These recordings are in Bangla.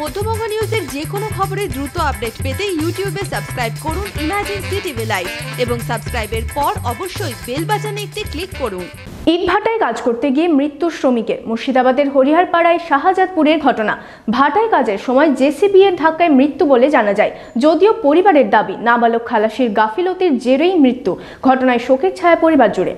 মধ্যবঙ্গ নিউজের যে কোনো খবরের দ্রুত আপডেট পেতে ইউটিউবে সাবস্ক্রাইব করুন ইমাজিন সিটিভি লাইভ এবং সাবস্ক্রাইবের পর অবশ্যই বেল বাটনে একটি ক্লিক করুন। ইটভাটায় কাজ করতে গিয়ে মৃত্যু শ্রমিকের। মুর্শিদাবাদের হরিহারপাড়ায় শাহজাদপুরের ঘটনা। ভাটায় কাজের সময় জেসিবি এর ধাক্কায় মৃত্যু বলে জানা যায়। যদিও পরিবারের দাবি নাবালক খালাসির গাফিলতির জেরেই মৃত্যু। ঘটনায় শোকের ছায়া পরিবার জুড়ে।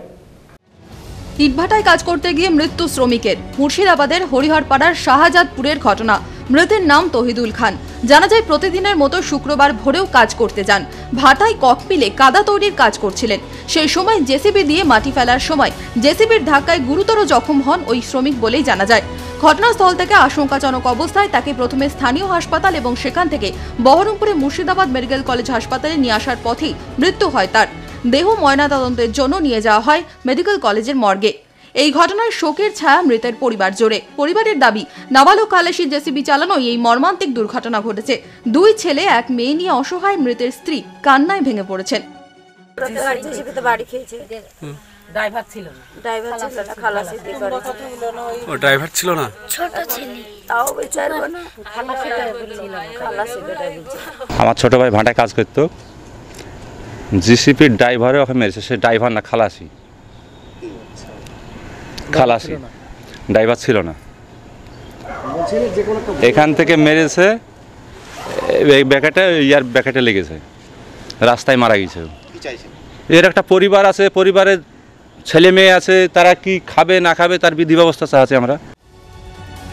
ইটভাটায় কাজ করতে গিয়ে মৃত্যু শ্রমিকের। মুর্শিদাবাদের হরিহরপাড়ার শাহজাদপুরের ঘটনা। মৃতের নাম তহিদুল খান। জানা যায়, প্রতিদিনের মতো শুক্রবার ভোরেও কাজ করতে যান। ভাটায় ককপিলে কাদা তৈরির কাজ করছিলেন। সেই সময় জেসিবি দিয়ে মাটি ফেলার সময় জেসিবির ধাক্কায় গুরুতর জখম হন ওই শ্রমিক বলেই জানা যায়। ঘটনাস্থল থেকে আশঙ্কাজনক অবস্থায় তাকে প্রথমে স্থানীয় হাসপাতাল এবং সেখান থেকে বহরমপুরে মুর্শিদাবাদ মেডিকেল কলেজ হাসপাতালে নিয়ে আসার পথেই মৃত্যু হয় তার। দেহ ময়নাতদন্তের জন্য নিয়ে যাওয়া হয় মেডিকেল কলেজের মর্গে। এই ঘটনায় শোকের ছায়া মৃতের পরিবার জোরে। পরিবারের দাবি নাবালক খালাসি জেসিবি চালানোই এই মর্মান্তিক দুর্ঘটনা ঘটেছে। দুই ছেলে এক মেয়ে নিয়ে অসহায় মৃতের স্ত্রী কান্নায় ভেঙে পড়েছেন। বাড়ি খেয়েছে ড্রাইভার ছিল না। ড্রাইভার ছিল না খালাসি করে। ও ড্রাইভার ছিল না? তাও বিচারবো খালাসি আমার ছোট ভাই ভাটায় কাজ করতো। জিসিপির ড্রাইভারে ওকে মেরেছে সে ড্রাইভার না খালাসি। খালাসি। ড্রাইভার ছিল না। এখান থেকে মেরেছে এই ব্যাকেটে ইয়ার ব্যাকেটে লেগেছে। রাস্তায় মারা গেছে। এর একটা পরিবার আছে পরিবারের ছেলে মেয়ে আছে তারা কি খাবে না খাবে তার বিধি ব্যবস্থা চাচ্ছে আমরা।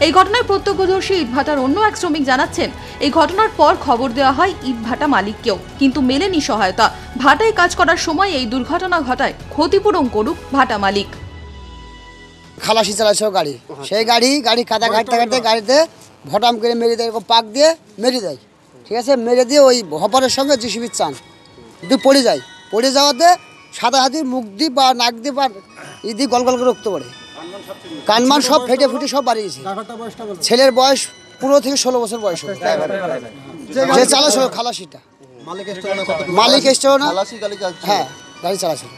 এই ঘটনায় প্রত্যক্ষদর্শী ইটভাটার অন্য এক শ্রমিক জানাচ্ছেন এই ঘটনার পর খবর দেওয়া হয় ইটভাটা মালিককেও কিন্তু মেলেনি সহায়তা। ভাটায় কাজ করার সময় এই দুর্ঘটনা ঘটায় ক্ষতিপূরণ করুক ভাটা মালিক। খালাসি চালাচ্ছে গাড়ি। সেই গাড়ি গাড়ি কাদা ঘাটতে ঘাটতে গাড়িতে ভটাম করে মেরে দেয় এরকম পাক দিয়ে মেরে দেয়। ঠিক আছে? মেরে দিয়ে ওই হপারের সঙ্গে জিসিবির চান। দিয়ে পড়ে যায়। পড়ে যাওয়াতে সাদা হাতির মুখ দিয়ে বা নাক দিয়ে বা ই দিয়ে গল গল করে রক্ত পড়ে কানমান সব ফেটে ফুটে সব বাড়িয়েছে ছেলের বয়স পনেরো থেকে ষোলো বছর বয়স যে চালাছিল খালাসিটা। মালিক এসছে না হ্যাঁ। গাড়ি চালাছিল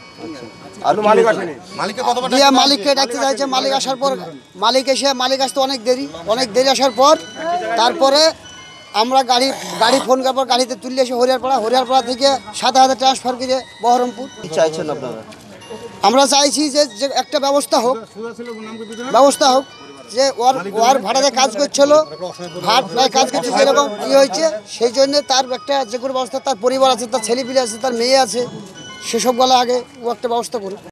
দিয়ে মালিককে ডাকতে যাচ্ছে মালিক আসার পর মালিক এসে মালিক আসতে অনেক দেরি অনেক দেরি আসার পর তারপরে আমরা গাড়ি গাড়ি ফোন করার পর গাড়িতে তুলে এসে হরিয়ারপাড়া হরিয়ারপাড়া থেকে সাত হাজার ট্রান্সফার করে বহরমপুর। চাইছেন আপনারা? আমরা চাইছি যে একটা ব্যবস্থা হোক ব্যবস্থা হোক যে ওর ওর ভাড়াতে কাজ করছিল ভাট নাই কাজ করছে যেরকম ই হয়েছে সেই জন্য তার একটা যে কোনো ব্যবস্থা তার পরিবার আছে তার ছেলে পিলে আছে তার মেয়ে আছে সেসব গলা আগে ও একটা ব্যবস্থা করুক